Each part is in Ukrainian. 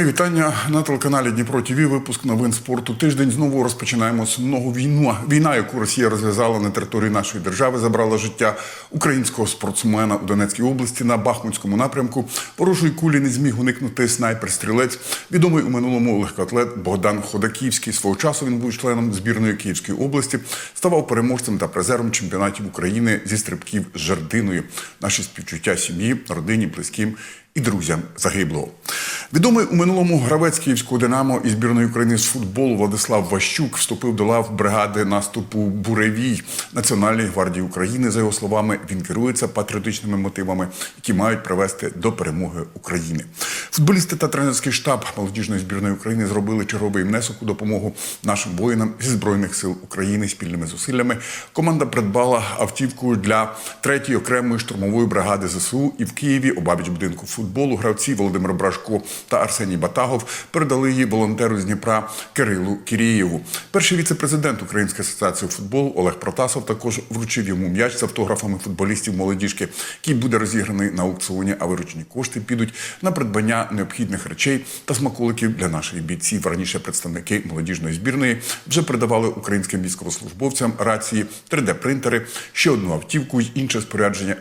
Мої вітання на телеканалі Дніпро ТВ. Випуск новин спорту. Тиждень знову розпочинаємо з сумного війну. Війна, яку Росія розв'язала на території нашої держави, забрала життя українського спортсмена у Донецькій області на Бахмутському напрямку. Ворожої кулі не зміг уникнути снайпер-стрілець. Відомий у минулому легкоатлет Богдан Ходаківський. Свого часу він був членом збірної Київської області, ставав переможцем та призером чемпіонатів України зі стрибків з жердиною. Наші співчуття сім'ї, родині, близьким і друзям загиблого. Відомий у минулому гравець Київського Динамо і збірної України з футболу Владислав Ващук вступив до лав бригади наступу Буревій Національної гвардії України. За його словами, він керується патріотичними мотивами, які мають привести до перемоги України. Футболісти та тренерський штаб молодіжної збірної України зробили черговий внесок у допомогу нашим воїнам зі збройних сил України спільними зусиллями. Команда придбала автівку для третьої окремої штурмової бригади ЗСУ і в Києві обабіч будинку футболу гравці Володимир Брашко та Арсеній Батагов передали її волонтеру з Дніпра Кирилу Кірієву. Перший віце-президент Української асоціації футболу Олег Протасов також вручив йому м'яч з автографами футболістів молодіжки, який буде розіграний на аукціоні, а виручені кошти підуть на придбання необхідних речей та смаколиків для наших бійців. Раніше представники молодіжної збірної вже передавали українським військовослужбовцям рації, 3D-принтери, ще одну автівку і інше спорядження,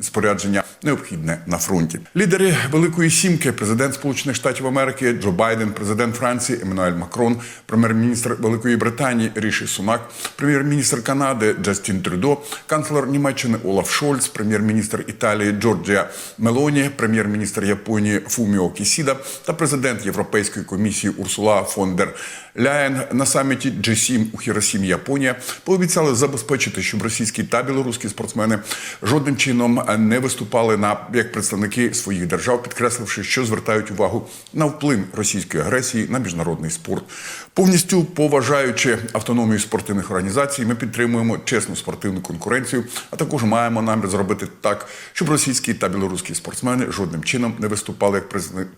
спорядження необхідне на фронті. Лідери Великої Сімки, президент Сполучених Штатів Америки Джо Байден, президент Франції Еммануель Макрон, прем'єр-міністр Великої Британії Ріші Сунак, прем'єр-міністр Канади Джастін Трюдо, канцлер Німеччини Олаф Шольц, прем'єр-міністр Італії Джорджія Мелоні, прем'єр-міністр Японії Фуміо Кісіда та президент Європейської комісії Урсула фон дер Ляєн. На саміті G7 у Хіросімі, Японія, пообіцяли забезпечити, щоб російські та білоруські спортсмени жодним чином не виступали на як представники своїх держав, підкресливши, що звертають увагу на вплив російської агресії на міжнародний спорт. Повністю поважаючи автономію спортивних організацій, ми підтримуємо чесну спортивну конкуренцію, а також маємо намір зробити так, щоб російські та білоруські спортсмени жодним чином не виступали як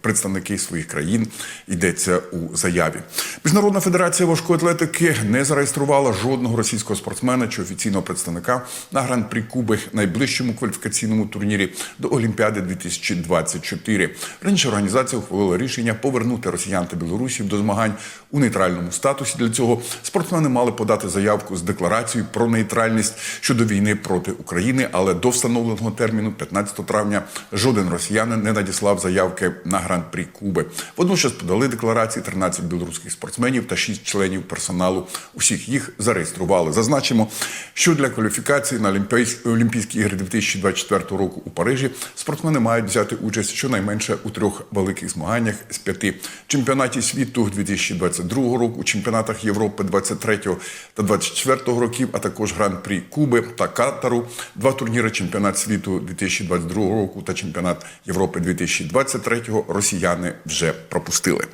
представники своїх країн. Йдеться у заяві. Міжнародна федерація важкої атлетики не зареєструвала жодного російського спортсмена чи офіційного представника на гран-прі Куби найближчому кваліфікаційному турнірі до Олімпіади 2024. Раніше організація ухвалила рішення повернути росіян та білорусів до змагань у нейтральному статусі. Для цього спортсмени мали подати заявку з декларацією про нейтральність щодо війни проти України, але до встановленого терміну, 15 травня, жоден росіянин не надіслав заявки на гран-прі Куби. Водночас подали декларації 13 білоруських спортсменів та 6 членів персоналу. Усіх їх зареєстрували. Зазначимо, що для кваліфікації на Олімпійські ігри 2024 року у Парижі спортсмени мають взяти участь щонайменше у трьох великих змаганнях з п'яти чемпіонаті світу 2022 року, чемпіонатах Європи 23 та 24 років, а також гран-прі Куби та Катару, два турніри чемпіонат світу 2022 року та чемпіонат Європи 2023 росіяни вже пропустили.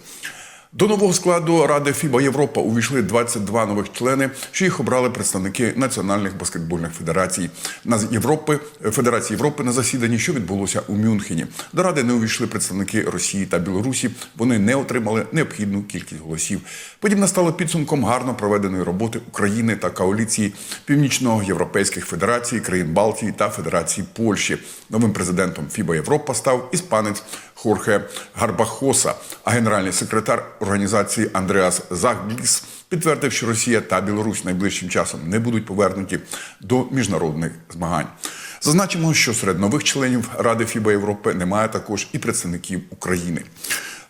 До нового складу Ради ФІБА Європа увійшли 22 нових члени, що їх обрали представники національних баскетбольних федерацій на Європи Федерації Європи на засіданні, що відбулося у Мюнхені. До ради не увійшли представники Росії та Білорусі. Вони не отримали необхідну кількість голосів. Подібне стало підсумком гарно проведеної роботи України та коаліції північноєвропейських федерацій, країн Балтії та Федерації Польщі. Новим президентом ФІБА Європа став іспанець Хорхе Гарбахоса, а генеральний секретар організації Андреас Загліс підтвердив, що Росія та Білорусь найближчим часом не будуть повернуті до міжнародних змагань. Зазначимо, що серед нових членів Ради ФІБА Європи немає також і представників України.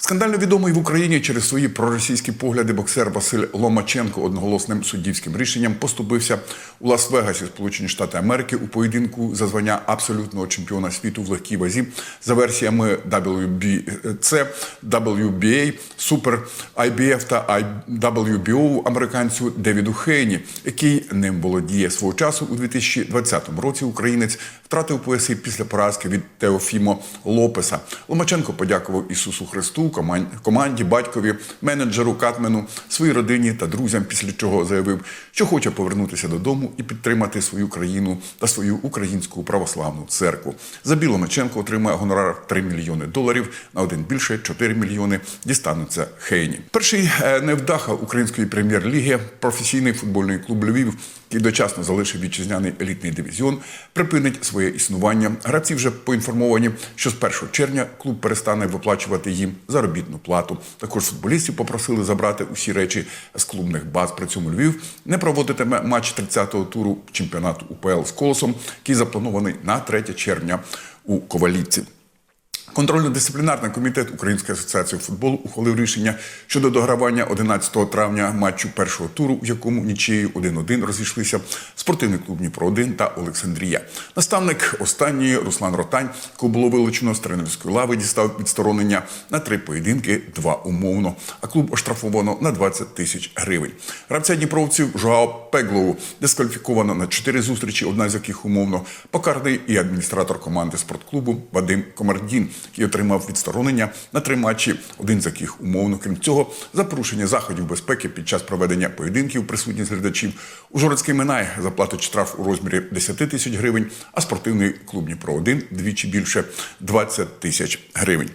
Скандально відомий в Україні через свої проросійські погляди боксер Василь Ломаченко одноголосним суддівським рішенням поступився у Лас-Вегасі, Сполучені Штати Америки, у поєдинку за звання абсолютного чемпіона світу в легкій вазі за версіями WBC, WBA, Super IBF та WBO американцю Девіду Хейні, який ним володіє свого часу у 2020 році. Українець втратив пояси після поразки від Теофімо Лопеса. Ломаченко подякував Ісусу Христу, команді, батькові, менеджеру Катмену, своїй родині та друзям. Після чого заявив, що хоче повернутися додому і підтримати свою країну та свою українську православну церкву. За Біломаченко отримає гонорар 3 мільйони доларів. На один більше 4 мільйони дістануться Хейні. Перший е, невдаха української прем'єр-ліги професійний футбольний клуб Львів який дочасно залишив вітчизняний елітний дивізіон, припинить своє існування. Гравці вже поінформовані, що з 1 червня клуб перестане виплачувати їм заробітну плату. Також футболістів попросили забрати усі речі з клубних баз. При цьому Львів не проводитиме матч 30-го туру чемпіонату УПЛ з колосом, який запланований на 3 червня у Ковалівці. Контрольно-дисциплінарний комітет Української асоціації футболу ухвалив рішення щодо догравання 11 травня матчу першого туру, в якому нічиєю 1-1 розійшлися спортивний клуб Дніпро 1 та Олександрія. Наставник останньої Руслан Ротань, якого було вилучено з тренерської лави, дістав відсторонення на три поєдинки, два умовно. А клуб оштрафовано на 20 тисяч гривень. Гравця дніпровців Жуао Пеглову дискваліфіковано на чотири зустрічі, одна з яких умовно покараний і адміністратор команди спортклубу Вадим Комардін, який отримав відсторонення на три матчі, один з яких умовно. Крім цього, за порушення заходів безпеки під час проведення поєдинків присутність глядачів Ужгородський Минай заплатить штраф у розмірі 10 тисяч гривень, а спортивний клуб Дніпро 1 двічі більше 20 тисяч гривень.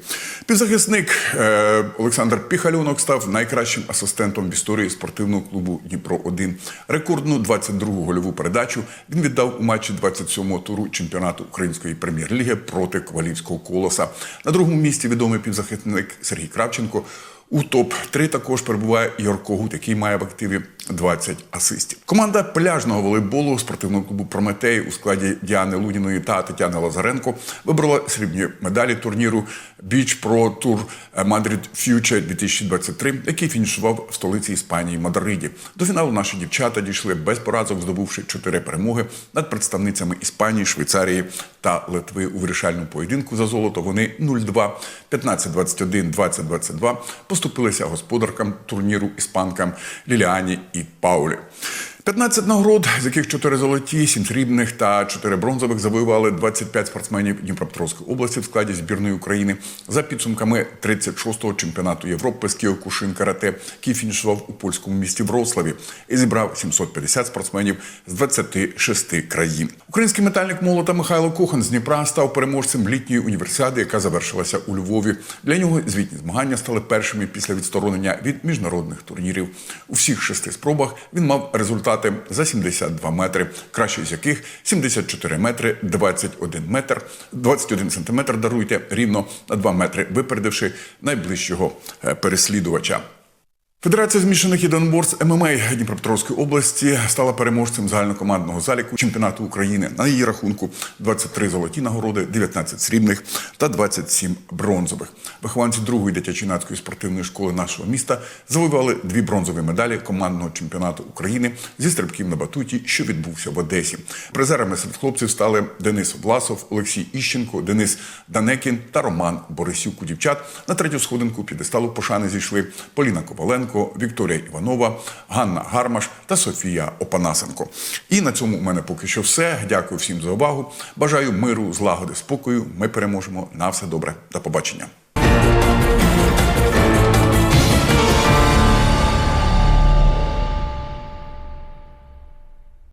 Півзахисник е, Олександр Піхальонок став найкращим асистентом в історії спортивного клубу Дніпро 1 Рекордну 22-гу гольову передачу він віддав у матчі 27-го туру чемпіонату української прем'єр-ліги проти Ковалівського колоса. На другому місці відомий півзахисник Сергій Кравченко. У топ-3 також перебуває Ігор Когут, який має в активі 20 асистів. Команда пляжного волейболу спортивного клубу Прометей у складі Діани Луніної та Тетяни Лазаренко вибрала срібні медалі турніру Beach Pro Tour Madrid Future 2023, який фінішував в столиці Іспанії Мадриді. До фіналу наші дівчата дійшли без поразок, здобувши чотири перемоги над представницями Іспанії, Швейцарії та Литви у вирішальному поєдинку за золото. Вони 0-2, 15-21, 20-22 поступилися господаркам турніру іспанкам Ліліані і Паулі. 15 нагород, з яких 4 золоті, 7 срібних та 4 бронзових завоювали 25 спортсменів Дніпропетровської області в складі збірної України за підсумками 36-го чемпіонату Європи з кіокушин карате, який фінішував у польському місті Вроцлаві і зібрав 750 спортсменів з 26 країн. Український метальник молота Михайло Кохан з Дніпра став переможцем літньої універсіади, яка завершилася у Львові. Для нього звітні змагання стали першими після відсторонення від міжнародних турнірів. У всіх шести спробах він мав результати за 72 метри, кращий з яких 74 метри 21 метр, 21 сантиметр даруйте рівно на 2 метри, випередивши найближчого е, переслідувача. Федерація змішаних єдиноборств ММА Дніпропетровської області стала переможцем загальнокомандного заліку чемпіонату України. На її рахунку 23 золоті нагороди, 19 срібних та 27 бронзових. Вихованці другої дитячо-юнацької спортивної школи нашого міста завоювали дві бронзові медалі командного чемпіонату України зі стрибків на батуті, що відбувся в Одесі. Призерами серед хлопців стали Денис Власов, Олексій Іщенко, Денис Данекін та Роман Борисюк. У дівчат на третю сходинку підесталу пошани зійшли Поліна Коваленко. Вікторія Іванова, Ганна Гармаш та Софія Опанасенко. І на цьому у мене поки що все. Дякую всім за увагу. Бажаю миру, злагоди, спокою. Ми переможемо. На все добре. До побачення.